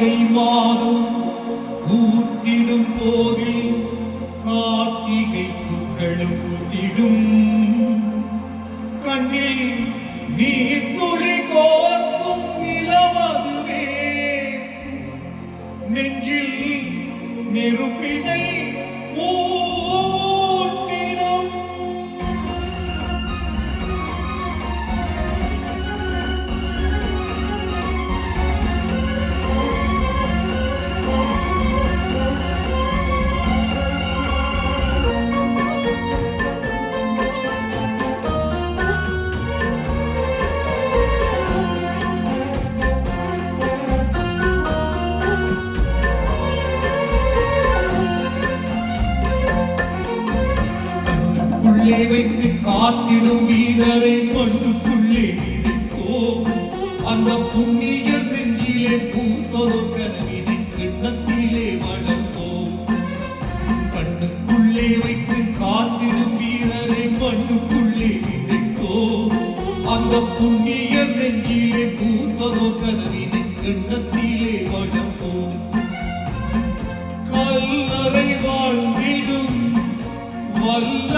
கார்த்திகை மாதம் பூத்திடும் போதில் கையை வைத்து காத்திடும் வீரரை மண்ணுக்குள்ளே விதிக்கோ அந்த புண்ணிய நெஞ்சிலே பூத்ததோ கனவினை கிண்ணத்திலே வளர்த்தோ. கண்ணுக்குள்ளே வைத்து காத்திடும் வீரரை மண்ணுக்குள்ளே விதிக்கோ அந்த புண்ணிய நெஞ்சிலே பூத்ததோ கனவினை கிண்ணத்திலே வளர்த்தோ. கல்லறை வாழ்ந்திடும் வல்ல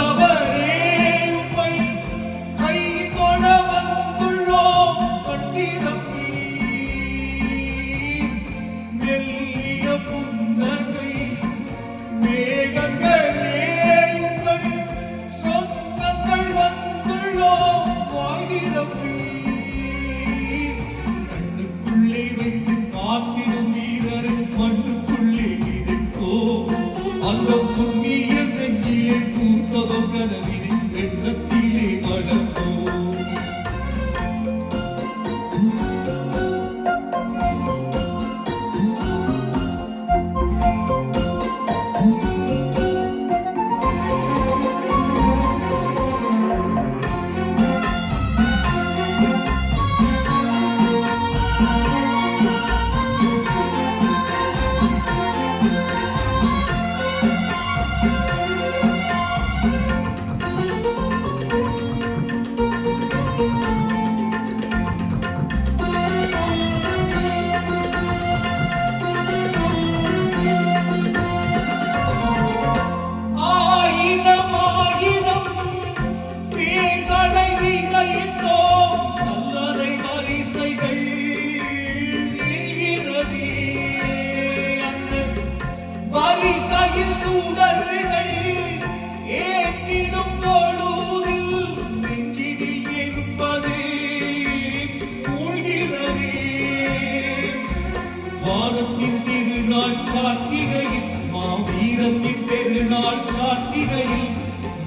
பெருநாள் கார்த்திகையில்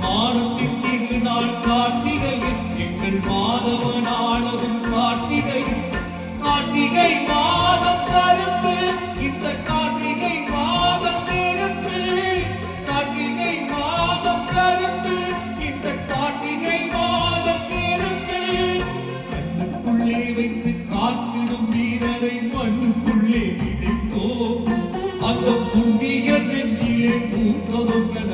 மானத்தின் திருநாள் கார்த்திகையில் எங்கள் மாதவன் ஆளவன் கார்த்திகையில். கார்த்திகை மாதம் கருப்பு இந்த பூத்ததும் கனவினை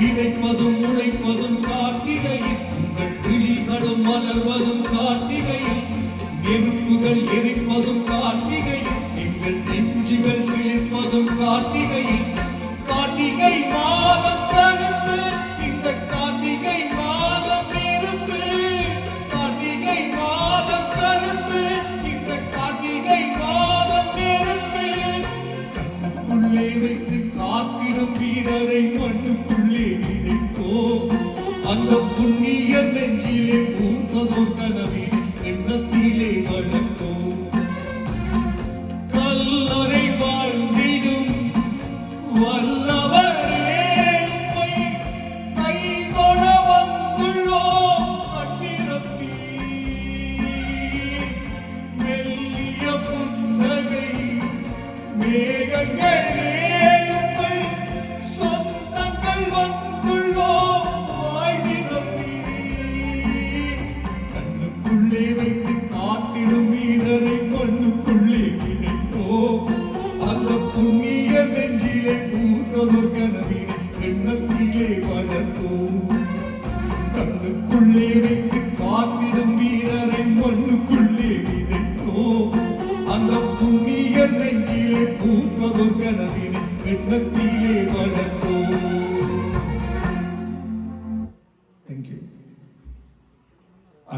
கிடைப்பதும் உழைப்பதும் கார்த்திகையில். உங்கள் கிளிகளும் மலர்வதும் கார்த்திகையில். நெருப்புகள் எரிப்பதும் கார்த்திகையில். எங்கள் நெஞ்சுகள் சிலிர்ப்பதும் கார்த்திகையில். கார்த்திகை Look, look, look, அந்த புண்ணிய நெஞ்சிலே பூத்ததொரு கனவினை வெண்ணத்திலே வளர்த்தோம்